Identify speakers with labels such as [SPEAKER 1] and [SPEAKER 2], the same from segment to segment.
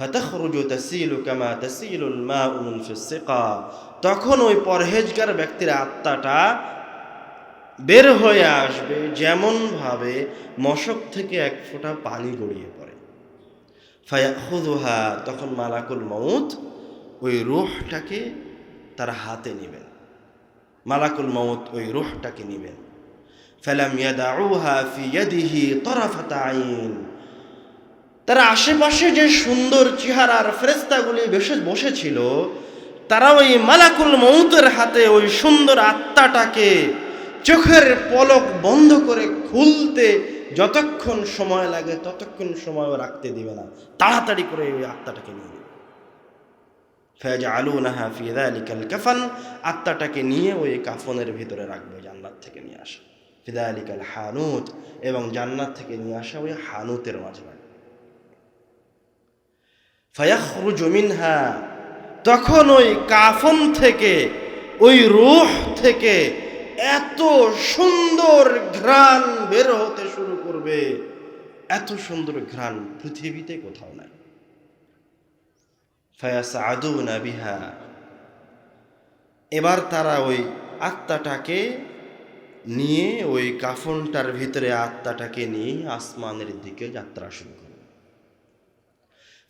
[SPEAKER 1] ফাতাখরুজু তাসিলু কামা তাসিলুল মাউ মিন ফিস সিকা তখন ওই পরহেজগার ব্যক্তির আত্মাটা বের হয়ে আসবে, যেমনভাবে মশক থেকে এক ফোঁটা পানি গড়িয়ে পড়ে। ফায়াখুদুহা তখন মালাকুল মউত ওই রুহটাকে তার হাতে নেবেন। মালাকুল মউত ওই রুহটাকে নেবেন। ফালাম ইয়াদাউহা ফি ইয়াদিহি তরাফাতা আইন। তারা আশেপাশে যে সুন্দর চেহারার ফেরেস্তাগুলি বেশে বসেছিল, তারা ওই মালাকুল মৌতের হাতে ওই সুন্দর আত্মাটাকে চোখের পলক বন্ধ করে খুলতে যতক্ষণ সময় লাগে ততক্ষণ সময়ও রাখতে দিবে না। তাড়াতাড়ি করে ওই আত্মাটাকে নিয়ে নেবে। ফেজ আলু নাহা ফিদা আলিকাল কাফান, আত্মাটাকে নিয়ে ওই কাফনের ভিতরে রাখবে, জান্নাত থেকে নিয়ে আসা। ফিদা আলিকাল হানুত, এবং জান্নাত থেকে নিয়ে আসা ওই হানুতের মাঝে ফায়াখরুজু তখন ওই কাফন থেকে, ওই রুহ থেকে এত সুন্দর ঘ্রাণ বের হতে শুরু করবে। এত সুন্দর ঘ্রাণ পৃথিবীতে কোথাও নাই। ফায়াস আদু বিহা, এবার তারা ওই আত্মাটাকে নিয়ে ওই কাফনটার ভিতরে আত্মাটাকে নিয়ে আসমানের দিকে যাত্রা শুরু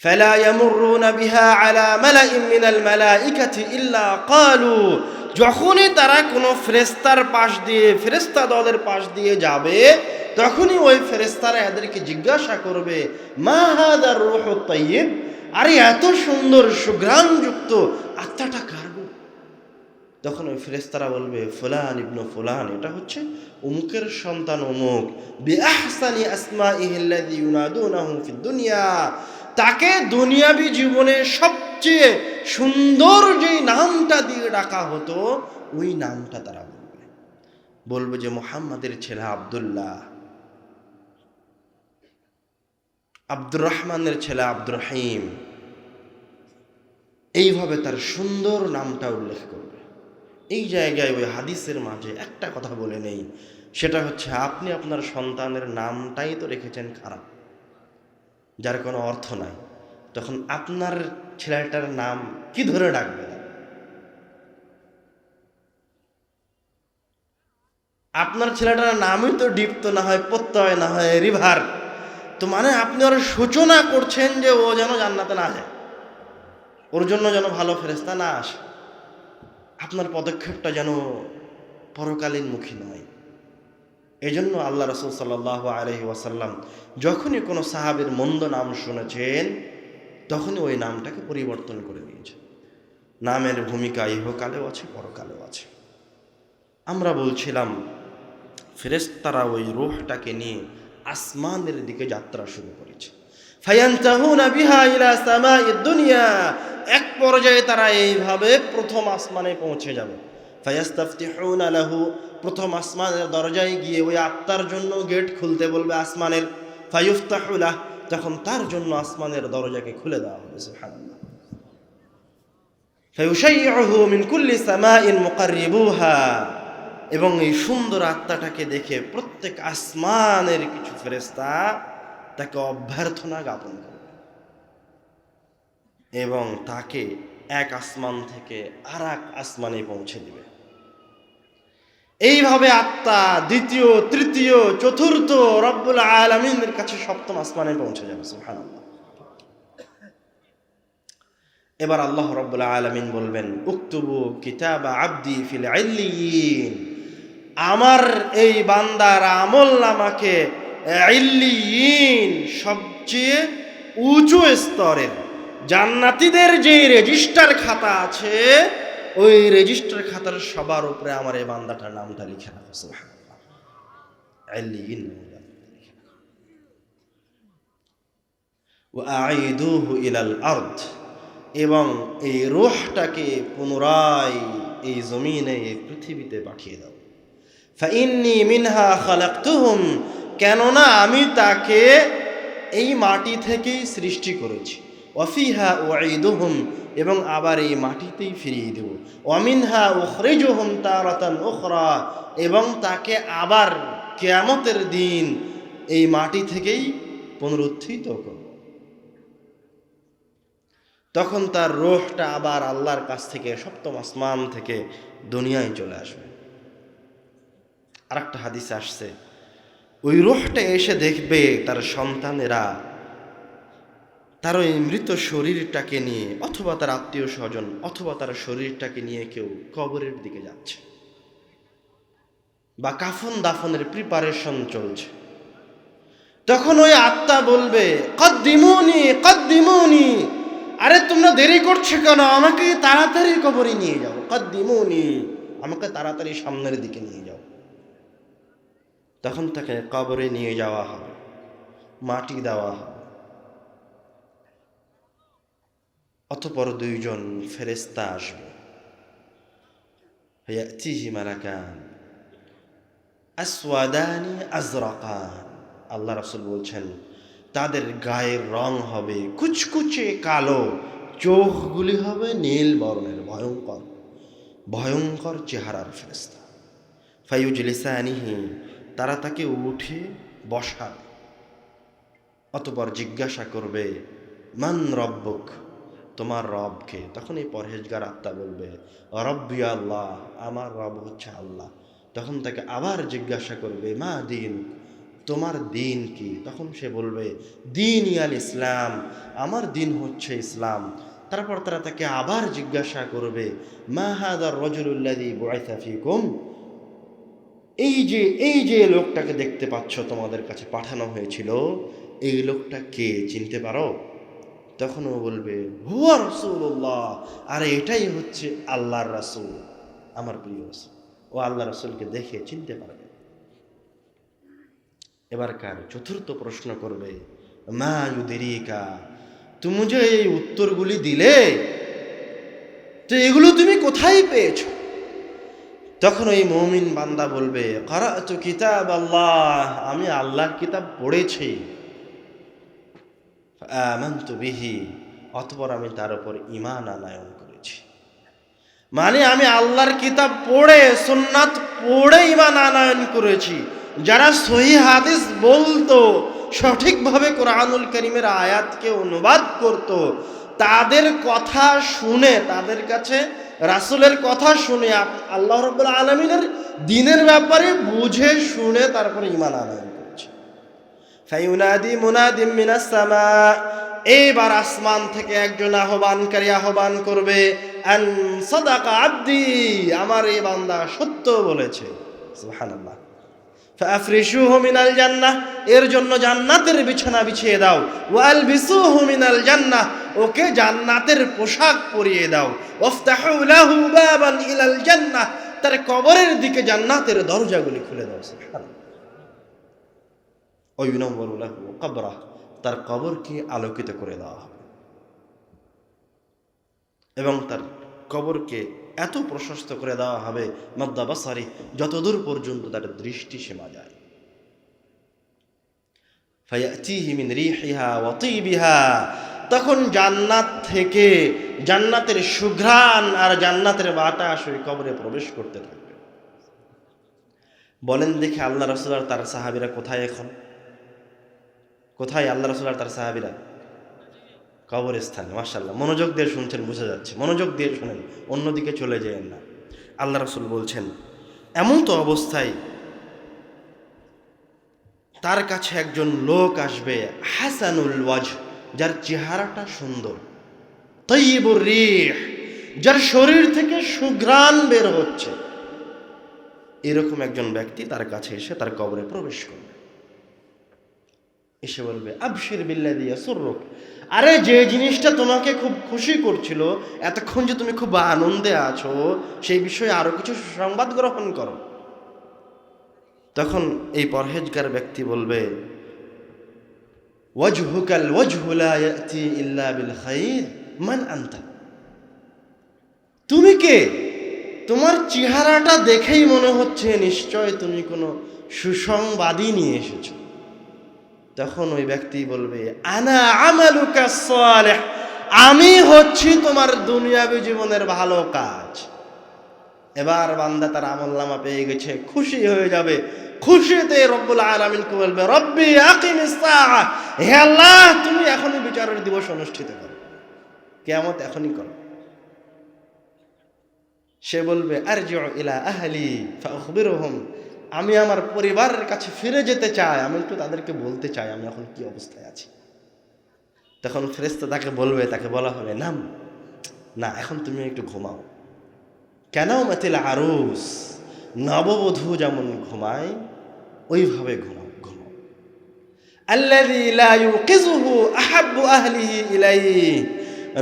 [SPEAKER 1] فلا يمرون بها على ملأ من الملائكة إلا قالوا যখনই তারা কোনো ফেরেস্তার পাশ দিয়ে ফেরেস্তা দলের পাশ দিয়ে যাবে তখনই ওই ফেরেস্তারা এদেরকে জিজ্ঞাসা করবে মা হাদার রুহ তাইয়িব আরে এত সুন্দর সুঘ্রাণযুক্ত আত্মাটা কার গো তখন ওই ফেরেস্তারা বলবে ফুলান ইবনু ফুলান এটা হচ্ছে অমুকের সন্তান অমুক বি আহসানি আসমা ইহিল্লাদি ইউনাদুনাহু ফিদ দুনিয়া তাকে দুনিয়াবি জীবনে সবচেয়ে সুন্দর যে নামটা দিয়ে ডাকা হতো, ওই নামটা তারা বলবে। বলবে যে মোহাম্মদের ছেলে আবদুল্লাহ। আব্দুর রহমানের ছেলে আব্দুর রহিম। এইভাবে তার সুন্দর নামটা উল্লেখ করবে। এই জায়গায় ওই হাদিসের মাঝে একটা কথা বলে নেই, সেটা হচ্ছে আপনি আপনার সন্তানের নামটাই তো রেখেছেন খারাপ। যার কোনো অর্থ নাই। তখন আপনার ছেলেটার নাম কি ধরে ডাকবে? আপনার ছেলেটার নামই তো ডিপ্ত না হয় প্রত্যয়, না হয় রিভার। তো মানে আপনি ওর সূচনা করছেন যে ও যেন জান্নাতে না যায়। ওর জন্য যেন ভালো ফেরেস্তা না আসে। আপনার পদক্ষেপটা যেন পরকালীন মুখী নয়। এই জন্য আল্লাহ রসুল সাল্লাহ আলহি ওয়াসাল্লাম যখনই কোনো সাহাবের মন্দ নাম শুনেছেন, তখনই ওই নামটাকে পরিবর্তন করে দিয়েছেন। নামের ভূমিকা ইহকালেও আছে, পরকালেও আছে। আমরা বলছিলাম ফেরেস্তারা ওই রোহটাকে নিয়ে আসমানের দিকে যাত্রা শুরু করেছে। এক পর্যায়ে তারা এইভাবে প্রথম আসমানে পৌঁছে যাবে। ফায়াস্তাফতিহুনা লাহু, প্রথম আসমানের দরজায় গিয়ে ওই আত্মার জন্য গেট খুলতে বলবে আসমানের ফায়ুফতাহুলাহ তখন তার জন্য আসমানের দরজাকে খুলে দেওয়া হবে, সুবহানাল্লাহ। ফায়ুশাইয়ুহু মিন কুল্লি সামাইন মুকাররিবুহা, এবং এই সুন্দর আত্মাটাকে দেখে প্রত্যেক আসমানের কিছু ফেরেস্তা তাকে অভ্যর্থনা জ্ঞাপন করবে। এবং তাকে এক আসমান থেকে আর এক আসমানে পৌঁছে দিবে। এইভাবে আত্মা দ্বিতীয়, তৃতীয়, চতুর্থ রব্বুল আলমিনের কাছে সপ্তম আসমানে পৌঁছে যাবে, সুবহানাল্লাহ। এবার আল্লাহ রব্বুল আলমিন বলবেন, উক্তুবু কিতাব আব্দি ফিল আইল্লিয়িন আমার এই বান্দার আমল নামাকে সবচেয়ে উঁচু স্তরের জান্নাতীদের যে রেজিস্টার খাতা আছে, ওই রেজিস্টার খাতার সবার উপরে আমার এই বান্দাটার নামটা লিখে রাখো এবং এই রুহটাকে পুনরায় এই জমিনে, এই পৃথিবীতে পাঠিয়ে দাও। ফাইন্নি মিনহা খালাকতুহুম। কেননা আমি তাকে এই মাটি থেকেই সৃষ্টি করেছি। ওয়াফিহা ওয়াইদুহুম এবং আবার এই মাটিতেই ফিরিয়ে দেব। ওয়ামিনহা উখরিজুহুম তারাতান উখরা, এবং তাকে আবার কেয়ামতের দিন এই মাটি থেকেই পুনরুত্থিত করব। তখন তার রোহটা আবার আল্লাহর কাছ থেকে, সপ্তম আসমান থেকে দুনিয়ায় চলে আসবে। আরেকটা হাদিস আসছে, ওই রোহটা এসে দেখবে তার সন্তানেরা তার ওই মৃত শরীরটাকে নিয়ে, অথবা তার আত্মীয় স্বজন, অথবা তার শরীরটাকে নিয়ে কেউ কবরের দিকে যাচ্ছে। বা কাফন দাফনের প্রিপারেশন চলছে। তখন ওই আত্মা বলবে, কদ্দিমুনি কদ্দিমুনি, আরে তোমরা দেরি করছ কেন? আমাকে তাড়াতাড়ি কবরে নিয়ে যাও। কদ্দিমুনি, আমাকে তাড়াতাড়ি সামনের দিকে নিয়ে যাও। তখন তাকে কবরে নিয়ে যাওয়া হবে মাটি দেওয়া হবে অতপর দুইজন ফেরেস্তা আসবে। আল্লাহ রাসূল বলছেন, তাদের গায়ের রং হবে কুচকুচে কালো, চোখগুলি হবে নীল বর্ণের, ভয়ঙ্কর ভয়ঙ্কর চেহারার ফেরেস্তা ফাইউজলিসানিহি তারা তাকে উঠে বসাবে। অতপর জিজ্ঞাসা করবে, মান রব্বক? তোমার রবকে। তখন এই পরহেজগার আত্মা বলবে, রব্বি আল্লাহ, আমার রব হচ্ছে আল্লাহ। তখন তাকে আবার জিজ্ঞাসা করবে, মা দিন, তোমার দিন কি? তখন সে বলবে, দিন ইয়াল ইসলাম, আমার দিন হচ্ছে ইসলাম। তারপর তারা তাকে আবার জিজ্ঞাসা করবে, মা হাদার রজুল্লাদি বুআইসাফিকুম এই যে এই যে লোকটাকে দেখতে পাচ্ছ তোমাদের কাছে পাঠানো হয়েছিল, এই লোকটা কে? চিনতে পারো? তখন ও বলবে, হুয়া রসুল্লাহ আরে এটাই হচ্ছে আল্লাহর রাসূল, আমার প্রিয় রসুল। ও আল্লাহ রসুলকে দেখে চিনতে পারবে। এবার কার চতুর্থ প্রশ্ন করবে, মা ইউদেরিকা, তুমি যে এই উত্তরগুলি দিলে, তো এগুলো তুমি কোথায় পেয়েছ? তখন ওই মৌমিন বান্দা বলবে তো কিতাব আল্লাহ, আমি আল্লাহর কিতাব পড়েছি। বিহি, অতপর আমি তার উপর ইমান আনায়ন করেছি। মানে আমি আল্লাহর কিতাব পড়ে, সুন্নাত পড়ে ইমান আনায়ন করেছি। যারা সহি হাদিস বলতো, সঠিকভাবে কোরআনুল করিমের আয়াতকে অনুবাদ করত, তাদের কথা শুনে, তাদের কাছে রাসুলের কথা শুনে আল্লাহ রব্বুল আলমিনের দিনের ব্যাপারে বুঝে শুনে তারপরে ইমান আনায়ন ফাইউনাদি মুনাদিম মিনাস সামা। এইবার আসমান থেকে একজন আহ্বানকারী আহ্বান করবে, আন সাদাকা আব্দি আমার এই বান্দা সত্য বলেছে। সুবহানাল্লাহ। ফাফরিশুহু মিনাল জান্নাহ, এর জন্য জান্নাতের বিছানা বিছিয়ে দাও। ওয়াল বিসুহু মিনাল জান্নাহ, ওকে জান্নাতের পোশাক পরিয়ে দাও। ওয়াফতাহু লাহু বাবান ইলাল জান্নাহ, তার কবরের দিকে জান্নাতের দরজাগুলি খুলে দাও। সুবহানাল্লাহ। ওয়ুনাওয়ারু লাহু কবরা তার কবরকে আলোকিত করে দেওয়া হবে। এবং তার কবরকে এত প্রশস্ত করে দেওয়া হবে মদ্দাবাসারি যতদূর পর্যন্ত তার দৃষ্টি সীমা যায়। তখন জান্নাত থেকে জান্নাতের সুঘ্রাণ আর জান্নাতের বাতাস ওই কবরে প্রবেশ করতে থাকবে। বলেন দেখে আল্লাহ রসুল আর তার সাহাবিরা কোথায় এখন? কোথায় আল্লাহ রসুল আর তার সাহাবিরা? কবরস্থানে মার্শাল্লাহ মনোযোগ দিয়ে শুনছেন, বোঝা যাচ্ছে। মনোযোগ দিয়ে শুনেন, অন্যদিকে চলে যেয়েন না। আল্লাহ রসুল বলছেন, এমন তো অবস্থায় তার কাছে একজন লোক আসবে, হাসানুল ওয়াজ যার চেহারাটা সুন্দর। তৈবুর রিহ, যার শরীর থেকে সুঘ্রাণ বের হচ্ছে। এরকম একজন ব্যক্তি তার কাছে এসে তার কবরে প্রবেশ করবে। এসে বলবে, আবশির বিল্লা দিয়া আরে যে জিনিসটা তোমাকে খুব খুশি করছিল, এতক্ষণ যে তুমি খুব আনন্দে আছো, সেই বিষয়ে আরও কিছু সংবাদ গ্রহণ করো। তখন এই পরহেজগার ব্যক্তি বলবে, ওয়াজহুকাল ওয়াজহুলা ইয়াতি ইল্লা বিল খাইর, মান আনতা? তুমি কে? তোমার চেহারাটা দেখেই মনে হচ্ছে নিশ্চয় তুমি কোনো সুসংবাদই নিয়ে এসেছ। তখন ওই ব্যক্তি বলবে, আনা আমালুকা সালেহ, আমি হচ্ছি তোমার দুনিয়াবী জীবনের ভালো কাজ। এবার বান্দা তার আমল নামা পেয়ে গেছে, খুশি হয়ে যাবে। খুশিতে রব্বুল আলামিনকে বলবে, রব্বি হে আল্লাহ, তুমি এখনই বিচারের দিবস অনুষ্ঠিত করো। কেয়ামত এখনই করো। সে বলবে আর ইলা আহলি ফাখবিরহুম আমি আমার পরিবারের কাছে ফিরে যেতে চাই, আমি একটু তাদেরকে বলতে চাই, আমি এখন কি অবস্থায় আছি? তখন ফেরেস্তা তাকে বলবে, তাকে বলা হবে, নাম, না, এখন তুমি একটু ঘুমাও। কেন মাতিল আরুস? নববধূ যেমন ঘুমায়, ওইভাবে ঘুমাও ঘুমাও।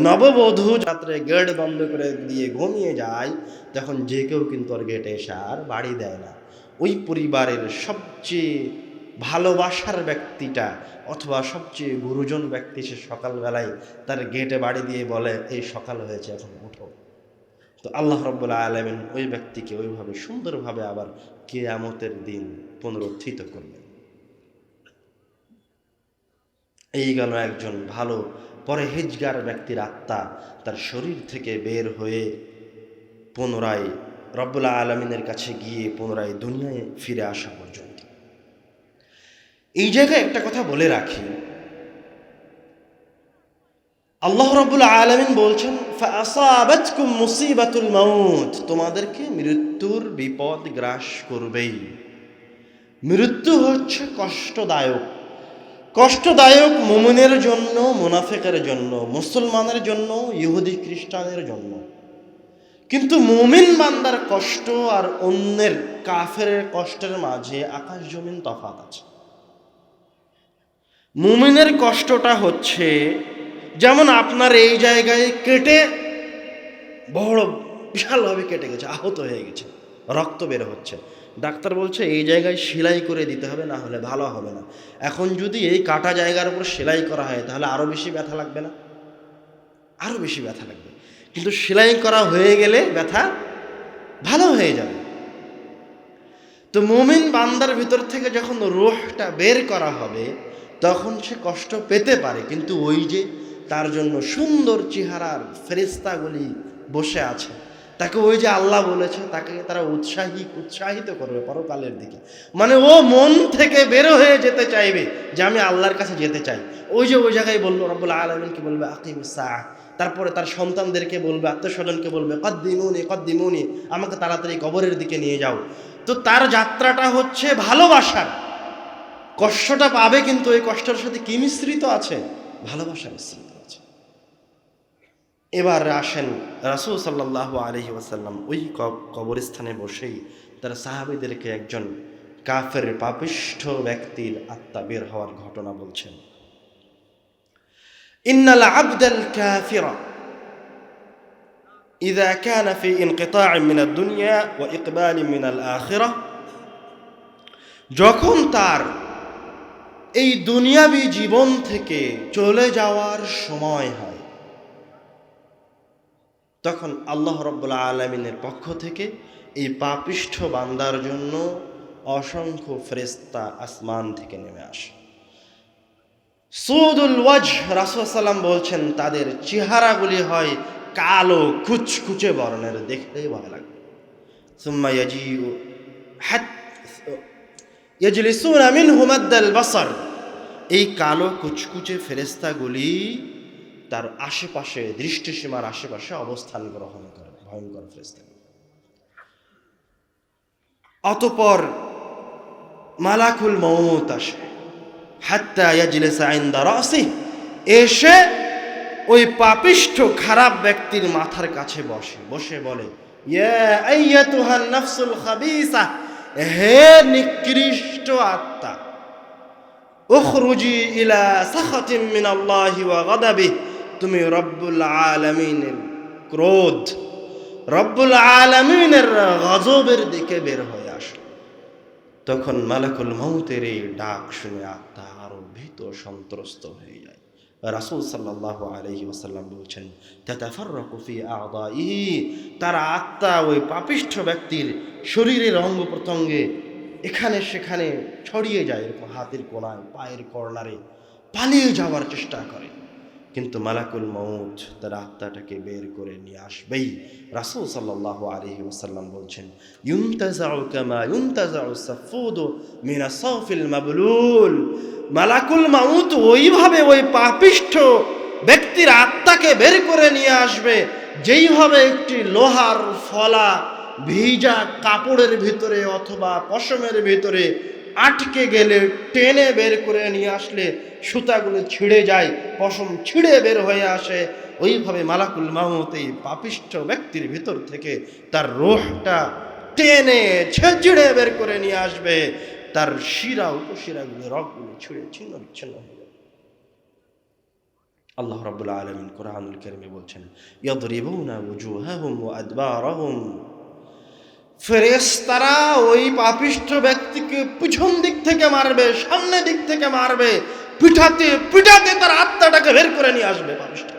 [SPEAKER 1] নববধূ রাত্রে গেট বন্ধ করে দিয়ে ঘুমিয়ে যায় তখন যে কেউ কিন্তু ওর গেটে এসে আর বাড়ি দেয় না। ওই পরিবারের সবচেয়ে ভালোবাসার ব্যক্তিটা অথবা সবচেয়ে গুরুজন ব্যক্তি সে সকালবেলায় তার গেটে বাড়ি দিয়ে বলে, এই সকাল হয়েছে, এখন উঠো। তো আল্লাহ রব্বুল্লাহ আলমিন ওই ব্যক্তিকে ওইভাবে সুন্দরভাবে আবার কেয়ামতের দিন পুনরুত্থিত করবেন। এই গেল একজন ভালো পরহেজগার ব্যক্তির আত্মা, তার শরীর থেকে বের হয়ে পুনরায় রব্বুল্লাহ আলমিনের কাছে গিয়ে পুনরায় দুনিয়ায় ফিরে আসা পর্যন্ত। এই জায়গায় একটা কথা বলে রাখি। আল্লাহ রব্বুল আলমিন বলছেন মাউত। তোমাদেরকে মৃত্যুর বিপদ গ্রাস করবেই। মৃত্যু হচ্ছে কষ্টদায়ক। কষ্টদায়ক মুমিনের জন্য, মুনাফেকের জন্য, মুসলমানের জন্য, ইহুদি খ্রিস্টানের জন্য। কিন্তু মুমিন বান্দার কষ্ট আর অন্যের কাফের কষ্টের মাঝে আকাশ জমিন তফাত আছে। মুমিনের কষ্টটা হচ্ছে যেমন আপনার এই জায়গায় কেটে বড় বিশালভাবে কেটে গেছে, আহত হয়ে গেছে, রক্ত বের হচ্ছে। ডাক্তার বলছে, এই জায়গায় সেলাই করে দিতে হবে, না হলে ভালো হবে না। এখন যদি এই কাটা জায়গার উপর সেলাই করা হয়, তাহলে আরও বেশি ব্যথা লাগবে না? আরও বেশি ব্যথা লাগবে। কিন্তু সেলাই করা হয়ে গেলে ব্যথা ভালো হয়ে যাবে। তো মুমিন বান্দার ভিতর থেকে যখন রোহটা বের করা হবে, তখন সে কষ্ট পেতে পারে। কিন্তু ওই যে তার জন্য সুন্দর চেহারার ফেরিস্তাগুলি বসে আছে, তাকে ওই যে আল্লাহ বলেছে তাকে তারা উৎসাহী, উৎসাহিত করবে পরকালের দিকে। মানে ও মন থেকে বেরো হয়ে যেতে চাইবে যে আমি আল্লাহর কাছে যেতে চাই। ওই যে ওই জায়গায় বলল, রব্বুল আলমিনকে বলবে? আকিম সাহ তারপরে তার সন্তানদেরকে বলবে আত্মস্বজনকে বলবে, কদ্দিমুনি কদ্দিমুনি, আমাকে তাড়াতাড়ি কবরের দিকে নিয়ে যাও। তো তার যাত্রাটা হচ্ছে ভালোবাসার। কষ্টটা পাবে কিন্তু এই কষ্টের সাথে কি মিশ্রিত আছে? ভালোবাসা মিশ্রিত আছে। এবার আসেন রাসুল সাল্লাহ আলহি ওয়াসাল্লাম ওই কবরস্থানে বসেই তার সাহাবিদেরকে একজন কাফের পাপিষ্ঠ ব্যক্তির আত্মা বের হওয়ার ঘটনা বলছেন। ইন্নাল আবদাল কাফিরা إذا كان في انقطاع من الدنيا وإقبال من الآخرة যখন তার এই দুনিয়াবি জীবন থেকে চলে যাওয়ার সময় হয় তখন আল্লাহ রব্বুল্লা আলমিনের পক্ষ থেকে এই পাপিষ্ঠ বান্দার জন্য অসংখ্য ফ্রেস্তা আসমান থেকে নেমে আসে সৌদুল ওয়াজ রাসুসাল্লাম বলছেন, তাদের চেহারাগুলি হয় কালো কুচকুচে বর্ণের, দেখতেই ভালো বাসার। এই কালো কুচকুচে ফেরেস্তাগুলি তার আশেপাশে, দৃষ্টিসীমার আশেপাশে অবস্থান গ্রহণ করে, ভয়ঙ্কর ফেরেস্তা অতপর মালাকুল মৌত আসে। এসে ওই পাপিষ্ঠ খারাপ ব্যক্তির মাথার কাছে বসে বসে বলে হে নিকৃষ্ট আত্মা ইলা তুমি রব্বুল আলামিনের ক্রোধ, রব্বুল আলামিনের গজবের দিকে বের হয়ে আসো। তখন মালাকুল মৌতের এই ডাক শুনে আত্মা আরও ভীত সন্ত্রস্ত হয়ে যায়। রাসুল সাল্লাহ আলহি ওসাল্লাম বলছেন তার আত্মা ওই পাপিষ্ঠ ব্যক্তির শরীরের অঙ্গ প্রত্যঙ্গে এখানে সেখানে ছড়িয়ে যায়, এরকম হাতের কোনায়, পায়ের কর্নারে পালিয়ে যাওয়ার চেষ্টা করে। কিন্তু মালাকুল মৌত তার আত্মাটাকে বের করে নিয়ে আসবেই। রাসুল সাল্লাহ আলহি ওসাল্লাম বলছেন, ইউন্তাজাউ কামা ইউন্তাজাউ সাফুদু মিনা সাফিল মাবলুল। মালাকুল মাউত ওইভাবে ওই পাপিষ্ঠ ব্যক্তির আত্মাকে বের করে নিয়ে আসবে, যেইভাবে একটি লোহার ফলা, ভিজা কাপড়ের ভিতরে অথবা পশমের ভিতরে আটকে গেলে টেনে বের করে নিয়ে আসলে সুতাগুলো ছিঁড়ে যায়, পশম ছিঁড়ে বের হয়ে আসে। ওইভাবে মালাকুল মাহমুদ এই পাপিষ্ঠ ব্যক্তির ভিতর থেকে তার রোহটা টেনে ছেঁচড়ে বের করে নিয়ে আসবে। তার শিরা, উপশিরাগুলো, রগগুলো ছিঁড়ে ছিন্ন বিচ্ছিন্ন আল্লাহ রাব্বুল আলামিন কোরআনুল কারীমে বলছেন, ইয়াদরিবুনা ওয়ুজুহাহুম ওয়া আদবারাহুম। ফেরেশতারা ওই পাপিষ্ঠ ব্যক্তিকে পিছন দিক থেকে মারবে, সামনে দিক থেকে মারবে, পিঠাতে পিঠাতে তার আত্মাটাকে বের করে নিয়ে আসবে পাপিষ্ঠ।